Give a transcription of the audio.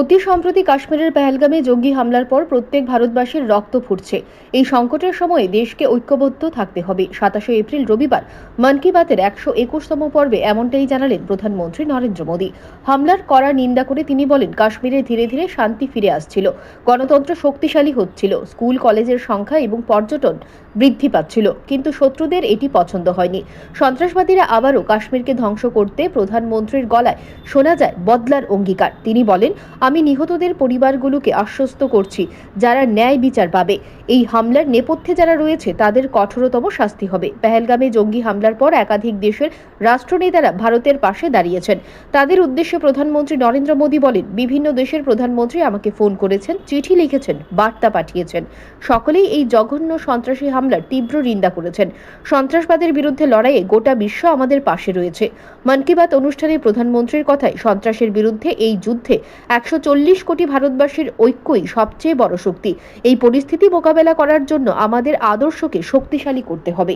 অতি সম্প্রতি কাশ্মীরের পেহেলগামে জঙ্গি হামলার পর প্রত্যেক ভারতবাসীর রক্ত ফুটছে। এই সংকটের সময়ে দেশকে ঐক্যবদ্ধ থাকতে হবে। সাতাশে এপ্রিল রবিবার মন কি বাতের একশো একুশতম পর্বে এমনটাই জানালেন প্রধানমন্ত্রী নরেন্দ্র মোদী। হামলার কড়া নিন্দা করে তিনি বলেন, কাশ্মীরে ধীরে ধীরে শান্তি ফিরে আসছিল। গণতন্ত্র শক্তিশালী হচ্ছিল। স্কুল, কলেজের সংখ্যা এবং পর্যটন বৃদ্ধি পাচ্ছিল। কিন্তু শত্রুদের এটি পছন্দ হয়নি। সন্ত্রাসবাদীরা আবারও কাশ্মীরকে ধ্বংস করতে প্রধানমন্ত্রীর গলায় শোনা যায় বদলার অঙ্গীকার। তিনি বলেন আমি নিহতদের পরিবারগুলোকে আশ্বস্ত করছি, যারা ন্যায় বিচার পাবে। এই হামলার নেপথ্যে যারা রয়েছে, তাদের কঠোরতম শাস্তি হবে। পেহেলগামে জঙ্গি হামলার পর একাধিক দেশের রাষ্ট্রনেতারা ভারতের পাশে দাঁড়িয়েছেন। তাদের উদ্দেশ্যে প্রধানমন্ত্রী নরেন্দ্র মোদী বলেন, বিভিন্ন দেশের প্রধানমন্ত্রী আমাকে ফোন করেছেন, চিঠি লিখেছেন, বার্তা পাঠিয়েছেন। সকলেই এই জঘন্য সন্ত্রাসী হামলার তীব্র নিন্দা করেছেন। সন্ত্রাসবাদের বিরুদ্ধে লড়াইয়ে গোটা বিশ্ব আমাদের পাশে রয়েছে। মন কি বাত অনুষ্ঠানে প্রধানমন্ত্রীর কথায় সন্ত্রাসের বিরুদ্ধে এই যুদ্ধে একশো চল্লিশ কোটি ভারতবাসীর ঐক্যই সবচেয়ে বড় শক্তি। এই পরিস্থিতি মোকাবেলা করার জন্য আমাদের আদর্শকে শক্তিশালী করতে হবে।